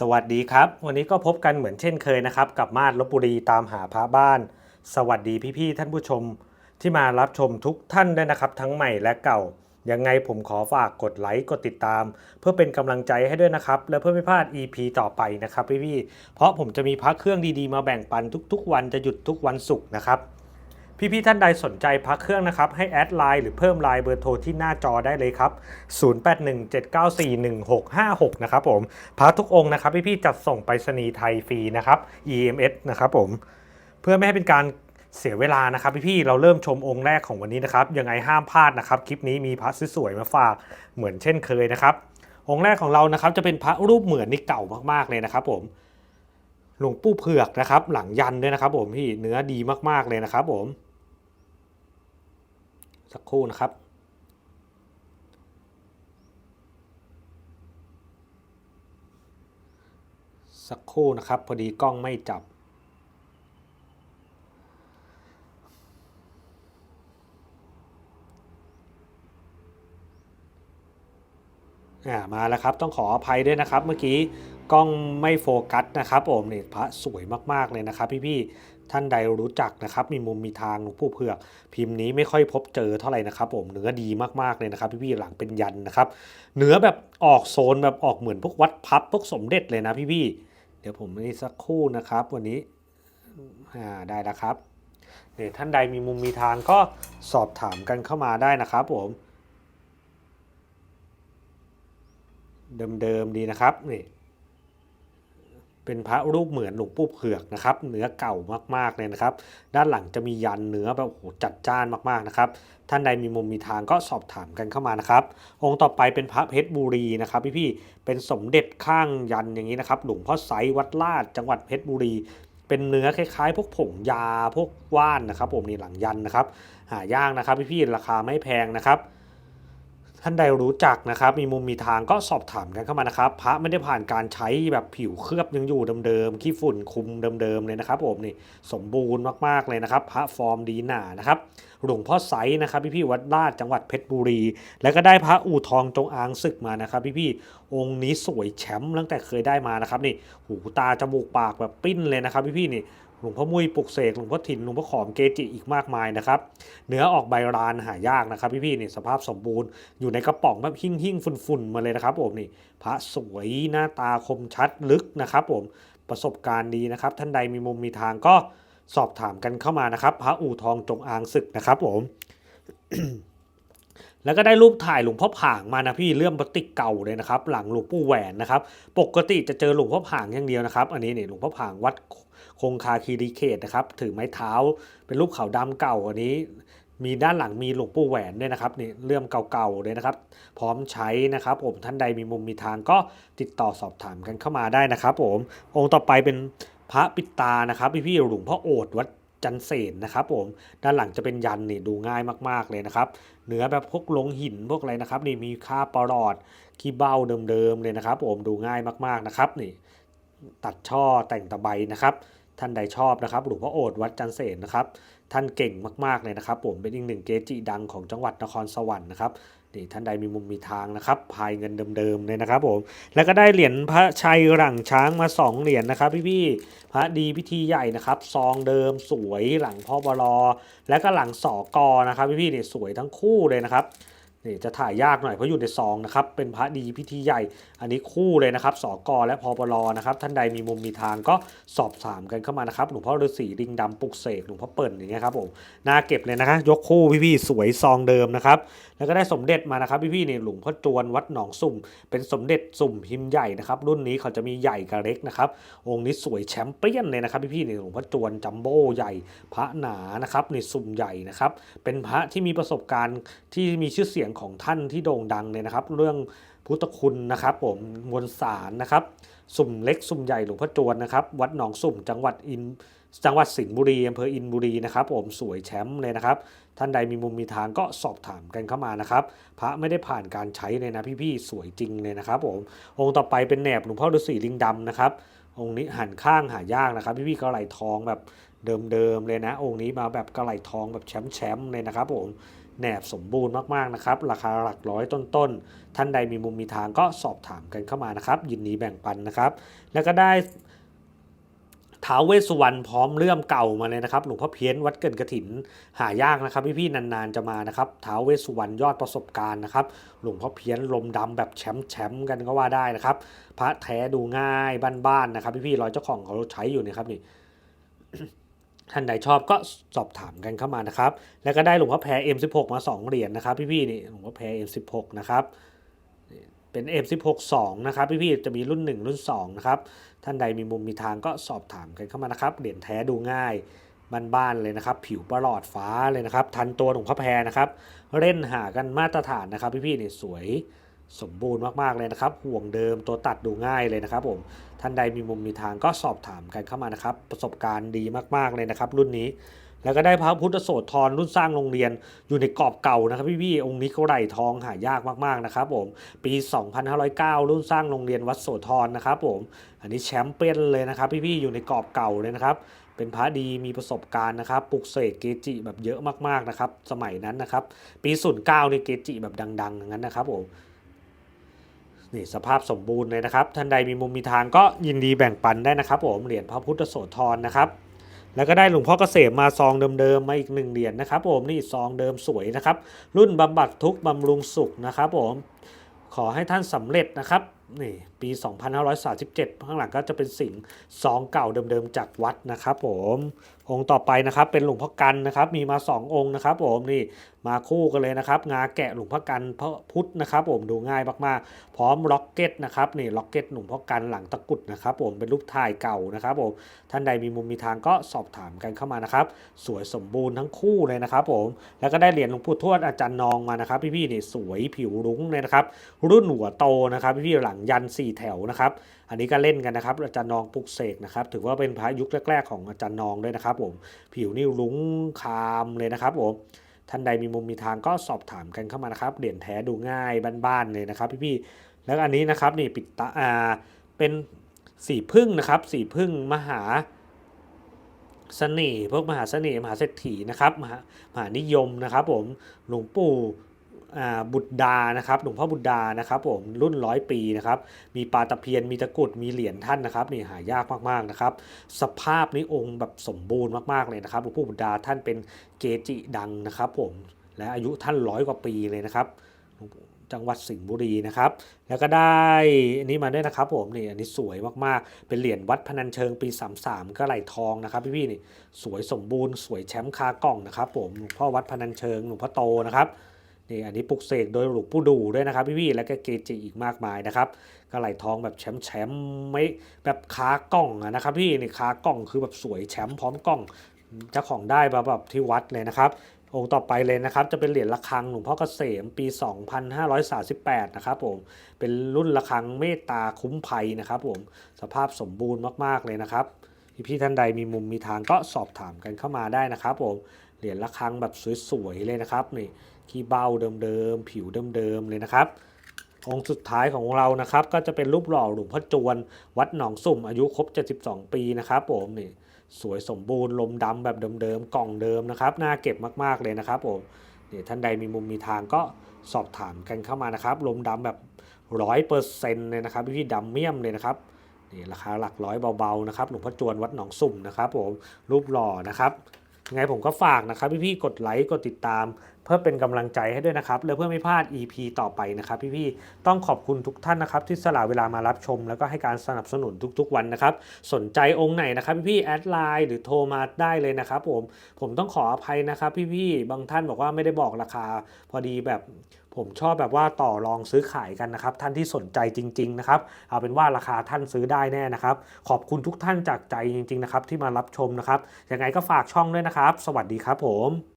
สวัสดีครับ วันนี้ก็พบกันเหมือนเช่นเคยนะครับ กับมาดลบบุรีตามหาพระบ้าน สวัสดีพี่ๆท่านผู้ชม ที่มารับชมทุกท่านด้วยนะครับ ทั้งใหม่และเก่ายังไงผมขอฝากกดไลค์กดติดตาม เพื่อเป็นกำลังใจให้ด้วยนะครับ และเพื่อไม่พลาด EP ต่อไปนะครับพี่ๆเพราะผมจะมีพระเครื่องดีๆมาแบ่งปันทุก ๆ วันจะหยุดทุกวันศุกร์นะครับ พี่ๆท่านใดสนใจพักเครื่องนะครับ ให้แอดไลน์หรือเพิ่มไลน์เบอร์โทรที่หน้าจอได้เลยครับ 0817941656 นะครับผมพักทุกองค์นะครับ พี่ๆจัดส่งไปรษณีย์ไทยฟรีนะครับ EMS นะครับผม เพื่อไม่ให้เป็นการเสียเวลานะครับพี่ๆเราเริ่มชมองค์แรกของวันนี้นะครับยังไงห้ามพลาดนะครับ คลิปนี้มีพระสวยๆมาฝากเหมือนเช่นเคยนะครับ องค์แรกของเรานะครับจะเป็นพระรูปเหมือนนี่เก่ามากๆเลยนะครับ ผมหลวงปู่เผือกนะครับ หลังยันด้วยนะครับ ผมพี่เนื้อดีมากๆเลยนะครับ ผม สักครู่นะครับ สักครู่นะครับ พอดีกล้องไม่จับ มาแล้วครับ ต้องขออภัยด้วยนะครับ เมื่อกี้กล้องไม่โฟกัสนะครับผมนี่พระสวยมาก ๆ เลยนะครับ พี่ๆ ท่านใดรู้จักนะครับ มีมุมมีทางหลวงปู่เผือก พิมพ์นี้ไม่ค่อยพบเจอเท่าไหร่นะครับผมเนื้อดีมากๆเลยนะครับ พี่ๆหลังเป็นยันนะครับเนื้อแบบออกโซนแบบออกเหมือนพวกวัดพับพวกสมเด็จเลยนะพี่ๆเดี๋ยวผมนี่สักครู่นะครับ วันนี้อ่าได้แล้วครับเนี่ยท่านใดมีมุมมีทางก็สอบถามกันเข้ามาได้นะครับผมเดิมๆดีนะครับนี่ เป็นพระรูปเหมือนหลวงปู่เผือกนะครับเนื้อเก่ามากๆเลยนะครับ ด้านหลังจะมียันเนื้อแบบโอ้โหจัดจ้านมากๆนะครับท่านใดมีมุมมีทางก็สอบถามกันเข้ามานะครับ องค์ต่อไปเป็นพระเพชรบุรีนะครับพี่ๆเป็นสมเด็จข้างยันอย่างนี้นะครับหลวงพ่อไซวัดลาดจังหวัดเพชรบุรีเป็นเนื้อคล้ายๆ พวกผงยาพวกว่านนะครับ ผมนี่หลังยันนะครับ หายากนะครับพี่ๆราคาไม่แพงนะครับ ท่านใดรู้จักนะครับ มีมุมมีทางก็สอบถามกันเข้ามานะครับ พระไม่ได้ผ่านการใช้แบบผิวเคลือบยังอยู่เดิมๆขี้ฝุ่นคุมเดิมๆเลยนะครับผมนี่สมบูรณ์มากๆเลยนะครับ พระฟอร์มดีหนานะครับหลวงพ่อไซนะครับพี่ๆวัดลาดจังหวัดเพชรบุรี แล้วก็ได้พระอู่ทองจงอางศึกมานะครับพี่ๆองค์นี้สวยแชมป์ตั้งแต่เคยได้มานะครับนี่หูตาจมูกปากแบบปิ้นเลยนะครับพี่ๆนี่หลวงพ่อมุ้ยปลุกเสกหลวงพ่อถิ่นหลวงพ่อขอมเกจิอีกมากมายนะครับเนื้อออกใบรานหายากนะครับ พี่ๆนี่สภาพสมบูรณ์อยู่ในกระป๋องแบบหิ่งหิ่งๆฝุ่นๆมาเลยนะครับผมนี่พระสวยหน้าตาคมชัดลึกนะครับผมประสบการณ์ดีนะครับ ท่านใดมีมุมมีทางก็ สอบถามกันเข้ามานะครับ พระอู่ทองจงอางศึกนะครับผมแล้วก็ได้รูปถ่ายหลวงพ่อผางมานะพี่เรื่องปฏิกเก่าเลยนะครับ หลังหลวงปู่แหวนนะครับ ปกติจะเจอหลวงพ่อผางอย่างเดียวนะครับ อันนี้เนี่ยหลวงพ่อผางวัดคงคาคีรีเขตนะครับ ถือไม้เท้าเป็นรูปขาวดำเก่าอันนี้ มีด้านหลังมีหลวงปู่แหวนด้วยนะครับนี่เรื่องเก่าๆเลยนะครับ พร้อมใช้นะครับผมท่านใดมีมุมมีทางก็ติดต่อสอบถามกันเข้ามาได้นะครับ ผมองค์ต่อไปเป็น พระปิดตานะครับพี่ๆหลวงพ่อโอดวัดจันเสนนะครับผมด้านหลังจะเป็นยันนี่ดูง่ายมากๆเลยนะครับเนื้อแบบพวกลงหินพวกอะไรนะครับนี่มีค่าปลอดขี้เบ้าเดิมๆเลยนะครับผมดูง่ายมากๆนะครับนี่ตัดช่อแต่งตะไบนะครับ ท่านใดชอบนะครับหลวงพ่อโอดวัดจันเสนนะครับ ท่านเก่งมากๆเลยนะครับ ผมเป็นอีกหนึ่งเกจิดังของจังหวัดนครสวรรค์นะครับ นี่ท่านใดมีมุมมีทางนะครับพายเงินเดิมๆเลยนะครับผมแล้วก็ได้เหรียญพระชัยหลังช้างมาสองเหรียญนะครับพี่ๆพระดีพิธีใหญ่นะครับซองเดิมสวยหลังพ่อบลอและก็หลังสอกอนะครับพี่ๆเนี่ยสวยทั้งคู่เลยนะครับ นี่จะถ่ายยากหน่อยเพราะอยู่ในซองนะครับเป็นพระดีพิธีใหญ่ อันนี้คู่เลยนะครับสอกอและพอปลอนะครับท่านใดมีมุมมีทางก็สอบถามกันเข้ามานะครับหลวงพ่อฤาษีลิงดำปุกเสกหลวงพ่อเปิ่นอย่างเงี้ยครับผมน่าเก็บเลยนะคะยกคู่พี่ๆสวยซองเดิมนะครับแล้วก็ได้สมเด็จมานะครับพี่ๆนี่หลวงพ่อจวนวัดหนองสุ่ม เป็นสมเด็จสุ่มพิมพ์ใหญ่นะครับรุ่นนี้เขาจะมีใหญ่กับเล็กนะครับองค์นี้สวยแชมเปี้ยนเลยนะครับพี่ๆนี่หลวงพ่อจวนจัมโบ้ใหญ่พระหนานะครับในสุ่มใหญ่นะครับเป็นพระที่มีประสบการณ์ที่มีชื่อเสียงของท่านที่โด่งดังเลยนะครับ เรื่องพุทธคุณนะครับ ผมมวลสารนะครับ สุ่มเล็กสุ่มใหญ่หลวงพ่อจวนนะครับ วัดหนองสุ่มจังหวัดอินจังหวัดสิงห์บุรีอำเภออินบุรีนะครับผมสวยแชมป์เลยนะครับ ท่านใดมีมุมมีทางก็สอบถามกันเข้ามานะครับ พระไม่ได้ผ่านการใช้เลยนะพี่ๆสวยจริงเลยนะครับผมองค์ต่อไปเป็นแหนบหลวงพ่อฤาษีลิงดำนะครับองค์นี้หันข้างหายากนะครับ พี่ๆก็ไหลทองแบบเดิมๆเลยนะ องค์นี้มาแบบกระไหลทองแบบแชมป์ๆเลยนะครับผม แหนบสมบูรณ์มากๆนะครับ ราคาหลักร้อยต้นๆ ท่านใดมีมุมมีทางก็สอบถามกันเข้ามานะครับ ยินดีแบ่งปันนะครับ แล้วก็ได้ท้าวเวสสุวรรณพร้อมเลื่อมเก่ามาเลยนะครับหลวงพ่อเพี้ยนวัดเกินกระถินหายากนะครับพี่ๆนานๆจะมานะครับท้าวเวสสุวรรณยอดประสบการณ์นะครับหลวงพ่อเพี้ยนลมดำแบบแชมป์แชมป์กันก็ว่าได้นะครับ พระแท้ดูง่ายบ้านๆนะครับ พี่ๆรอยเจ้าของเขาใช้อยู่นะครับนี่ ท่านใดชอบก็สอบถามกันเข้ามานะครับ แล้วก็ได้หลวงพ่อแพร M16 มา 2 เหรียญนะครับ พี่ๆนี่หลวงพ่อแพร M16 นะครับเป็น M16 2นะครับพี่ๆจะมีรุ่น 1 รุ่น2นะครับท่านใดมีมุมมีทางก็สอบถามกันเข้ามานะครับเหรียญแท้ดูง่ายบ้านๆเลยนะครับ ผิวประหลอดฟ้าเลยนะครับ ทันตัวหลวงพ่อแพรนะครับ เล่นหากันมาตรฐานนะครับ พี่ๆนี่สวย สมบูรณ์มากๆเลยนะครับ ห่วงเดิมตัวตัดดูง่ายเลยนะครับผมท่านใดมีมุมมีทางก็สอบถามกันเข้ามานะครับ ประสบการณ์ดีมากๆเลยนะครับ รุ่นนี้ แล้วก็ได้พระพุทธโสธรรุ่นสร้างโรงเรียนอยู่ในกรอบเก่านะครับพี่ๆองค์นี้ก็ไหลทองหายากมากๆนะครับผมปี 2509 รุ่นสร้างโรงเรียนวัดโสธรนะครับผมอันนี้แชมเปี้ยนเลยนะครับ พี่ๆอยู่ในกรอบเก่าเลยนะครับเป็นพระดีมีประสบการณ์นะครับปลุกเสกเกจิแบบเยอะมากๆนะครับ สมัยนั้นนะครับ ปี 09นี่เกจิแบบดังๆอย่างนั้นนะครับผม นี่สภาพสมบูรณ์เลยนะครับ ท่านใดมีมุมมีทางก็ยินดีแบ่งปันได้นะครับผมเหรียญพระพุทธโสธรนะครับแล้วก็ได้หลวงพ่อเกษมมาซองเดิมๆมาอีกหนึ่งเหรียญนะครับผมนี่ซองเดิมสวยนะครับ รุ่นบำบัดทุกบำรุงสุขนะครับผมขอให้ท่านสำเร็จนะครับนี่ปี 2537 ข้างหลังก็จะเป็นสิ่งซองเก่าเดิมๆจากวัดนะครับผม องค์ต่อไปนะครับเป็นหลวงพ่อกันนะครับมีมา 2 องค์นะครับผมนี่มาคู่กันเลยนะครับ งาแกะหลวงพ่อกันพระพุทธนะครับผมดูง่ายมากๆ พร้อมล็อกเก็ตนะครับนี่ล็อกเก็ตหลวงพ่อกันหลังตะกุดนะครับผมเป็นรูปถ่ายเก่านะครับผมท่านใดมีมุมมีทางก็สอบถามกันเข้ามานะครับ สวยสมบูรณ์ทั้งคู่เลยนะครับผมแล้วก็ได้เหรียญหลวงปู่ทวดอาจารย์นองมานะครับ พี่ๆนี่สวยผิวรุ้งเลยนะครับรุ่นหัวโตนะครับ พี่ๆหลังยันสี่แถวนะครับ อันนี้ก็เล่นกันนะครับอาจารย์นองปลุกเสกนะครับถือว่าเป็นพระยุคแรก ๆ ของอาจารย์นองด้วยนะครับผมผิวนี่รุ้งคามเลยนะครับผมท่านใดมีมุมมีทางก็สอบถามกันเข้ามานะครับเหรียญแท้ดูง่ายบ้านๆเลยนะครับพี่ๆแล้วอันนี้นะครับนี่ปิดตาอ่าเป็นสีพึ่งนะครับสีพึ่งมหาเสน่ห์พวกมหาเสน่ห์มหาเศรษฐีนะครับมหามหานิยมนะครับผมหลวงปู่ บุตรดานะครับหลวงพ่อบุตรดานะครับผมรุ่นร้อยปีนะครับมีปลาตะเพียนมีตะกรุดมีเหรียญท่านนะครับนี่หายากมากๆนะครับสภาพนี้องค์แบบสมบูรณ์มากๆเลยนะครับหลวงพ่อบุตรดาท่านเป็นเกจิดังนะครับผมและอายุท่านร้อยกว่าปีเลยนะครับจังหวัดสิงห์บุรีนะครับ แล้วก็ได้อันนี้มาด้วยนะครับผมนี่อันนี้สวยมากๆ เป็นเหรียญวัดพนัญเชิงปี 33 ก็ไหลทองนะครับพี่ๆนี่สวยสมบูรณ์สวยแชมป์คากล่องนะครับผมหลวงพ่อวัดพนัญเชิงหลวงพ่อโตนะครับ นี่อันนี้ปลุกเสกโดยหลวงปู่ดูด้วยนะครับพี่ๆแล้วก็เกจิอีกมากมายนะครับก็ไหลทองแบบแชมป์แชมป์ไม่แบบคากล่องนะครับพี่นี่คากล่องคือแบบสวยแชมป์พร้อมกล่องเจ้าของได้มาแบบที่วัดเลยนะครับองค์ต่อไปเลยนะครับจะเป็นเหรียญระฆังหลวงพ่อเกษมปี 2538 นะครับผมเป็นรุ่นระฆังเมตตาคุ้มภัยนะครับผมสภาพสมบูรณ์มากๆเลยนะครับพี่ๆท่านใดมีมุมมีทางก็สอบถามกันเข้ามาได้นะครับผมเหรียญระฆังแบบสวยๆเลยนะครับนี่ ขี้เบ้าเดิมๆผิวเดิมๆเลยนะครับองค์สุดท้ายของเรานะครับ ก็จะเป็นรูปหล่อหลวงพ่อจวน วัดหนองสุ่มอายุครบ 72 ปีนะครับผมนี่สวยสมบูรณ์ลมดำแบบเดิมๆกล่องเดิมนะครับน่าเก็บมากๆเลยนะครับผมเนี่ยท่านใดมีมุมมีทางก็สอบถามกันเข้ามานะครับ ลมดำแบบร้อยเปอร์เซ็นต์เลยนะครับพี่ๆดำเมี่ยมเลยนะครับนี่ราคาหลักร้อยเบาๆนะครับหลวงพ่อจวนวัดหนองสุ่มนะครับผมรูปหล่อนะครับ ยังไงผมก็ฝากนะครับพี่ๆกดไลค์กดติดตาม เพื่อเป็นกำลังใจให้ด้วยนะครับ และเพื่อไม่พลาด EP ต่อไปนะครับพี่ๆต้องขอบคุณทุกท่านนะครับที่สละเวลามารับชม แล้วก็ให้การสนับสนุนทุกๆ วันนะครับ สนใจองค์ไหนนะครับพี่ๆแอดไลน์หรือโทรมาได้เลยนะครับผมผมต้องขออภัยนะครับพี่ๆบางท่านบอกว่าไม่ได้บอกราคา พอดีแบบ ผมชอบแบบว่าต่อรองซื้อขายกันนะครับ ท่านที่สนใจจริง ๆ นะครับ เอาเป็นว่าราคาท่านซื้อได้แน่นะครับ ขอบคุณทุกท่านจากใจจริง ๆ นะครับ ที่มารับชมนะครับยังไงก็ฝากช่องด้วยนะครับ สวัสดีครับผม